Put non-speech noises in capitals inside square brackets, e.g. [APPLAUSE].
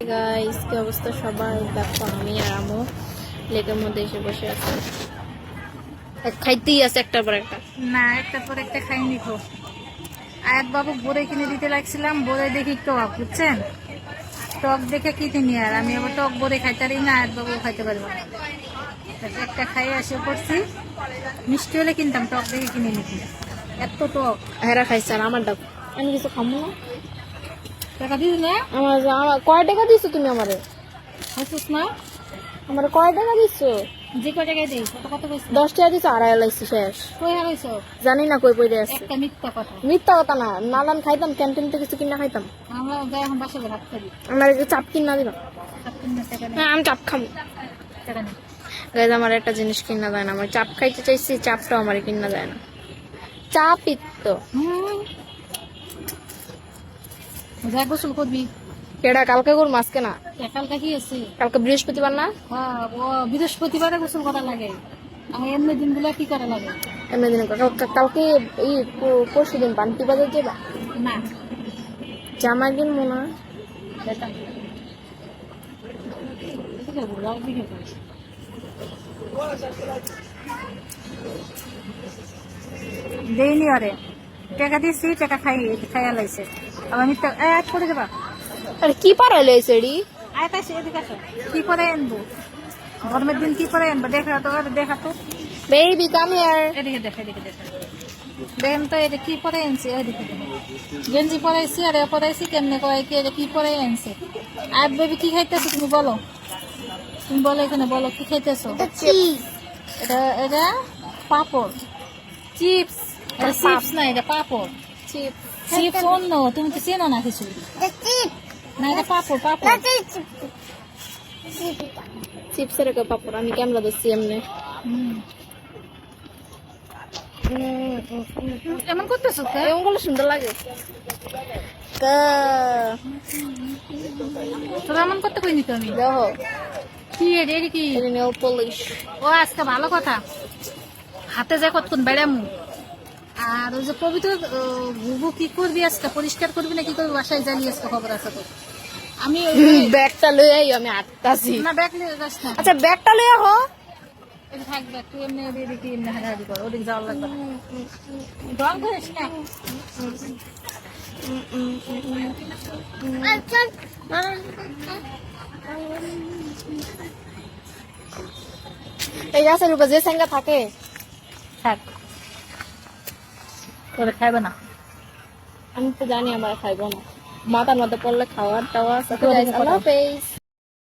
Guys কি অবস্থা সবাই? দেখো আমি আর আমু লেকের মধ্যে এসে বসে আছি। খাইতেই আছে একটার পর একটা। না একটা পর একটা খাইনি তো। আয়াত বাবু বোরে কিনে দিতে লাগছিলাম বোরে দেখি টক বুঝছেন? টক দেখে কিনে নিয়ে আর? আমি আবার টক বোরে খাইতে পারি না আয়াত বাবু খাইতে পারব একটা খাই আসে করছি। মিষ্টি হলে কিনতাম টক দেখে কিনে নিতি এত টক। হেরা খাইছে আর আমার ডাক। আমি কিছু খাব না। টাকা দিদি না? আমার আমার কয় টাকা দিছো তুমি আমারে? হাসিস না? আমার কয় টাকা দিছো? যে কয় টাকায় দিই কত কত কইস দশ টাকা দিছো আড়াই লাইছি শেষ। কই হারাইছ? জানি না কই পড়ে আছে। একটা মিথ্যা কথা। মিথ্যা কথা না নালান খাইতাম ক্যান্টিন থেকে কিছু কিনা খাইতাম। আমরা যাই এখন বাসা ভাত খাবি আমার একটু চাপ কিনা দিবা। টাকা হ্যাঁ আমি চাপ খাব টাকা নেই গাইজ আমার একটা জিনিস কিনা দেয় না। আমার চাপ খাইতে চাইছি চাপটাও আমার কিনা দেয় না। চাপ হুম। যা গোসল করবি? কেডা কালকে করব আজকে না কালকা কি আছে কালকে বৃহস্পতিবার না? হ্যাঁ ও বৃহস্পতিবারে গোসল করা লাগে। আমি এমনি দিনগুলো কি করা লাগে? এমনি দিন কাল- কালকে এই পরশু দিন বান্টি বাজার যাবা? না। জামা। দেইনি আরে। টাকা দিছি টাকা খাই খাইয়া লাইছে। আবার আমি তো এক করে দেবা আরে কি পারাইলে এই সেড়ি আয় তাই এদিকে আসো। কি করে আনব? গরমের দিন কি করে আনব? দেখা তো দেখা তো। বেবি কাম হিয়ার এদিকে দেখ এদিকে দেখ। দেখেন তো এটা কি পরে আনছে? এদিকে গেঞ্জি পরাইছি আর এ পরাইছি কেমনে কয় কি এটা কি পরে আনছে? আর বেবি কি খাইতেছো তুমি বলো? তুমি বলো এখানে বলো কি খাইতেছো? এটা এটা পাপড়। চিপস এটা চিপস না এটা পাপড় চিপ চিপস অন্য তুমি তো চেনো না কিছু না এটা পাপড় পাপড় চিপসের একটা পাপড় আমি ক্যামেরা দিচ্ছি এমনি। এমন করতেছো কে? এমন করলে সুন্দর লাগে তোরা এমন করতে কই নিতে আমি দেখো কি এটা কি পলিশ ও আজকে ভালো কথা হাতে যা কতক্ষণ বেড়ামু আর ওই যে পবিত্র ঘুঘু কি করবি আজকে? পরিষ্কার করবি না কি করবি বাসায় জানি আজকে খবর আছে তো আমি [LAUGHS] ব্যাগটা লই আই আমি আটকাছি। না ব্যাগ নিয়ে যাস না। আচ্ছা ব্যাগটা লই আহো এটা থাকবে তুই এমনি ওদিকে দেখি এমনি হাঁটাহাঁটি কর ওদিকে যাওয়ার লাগবে না। করিস না? এই গাছের উপর যে স্যাঙ্গা থাকে থাক। তোরে খাইবে না। আমি তো জানি আমরা খাইবো না। মাথার মধ্যে পড়লে খাওয়ার টাওয়ার আল্লাহ হাফেজ।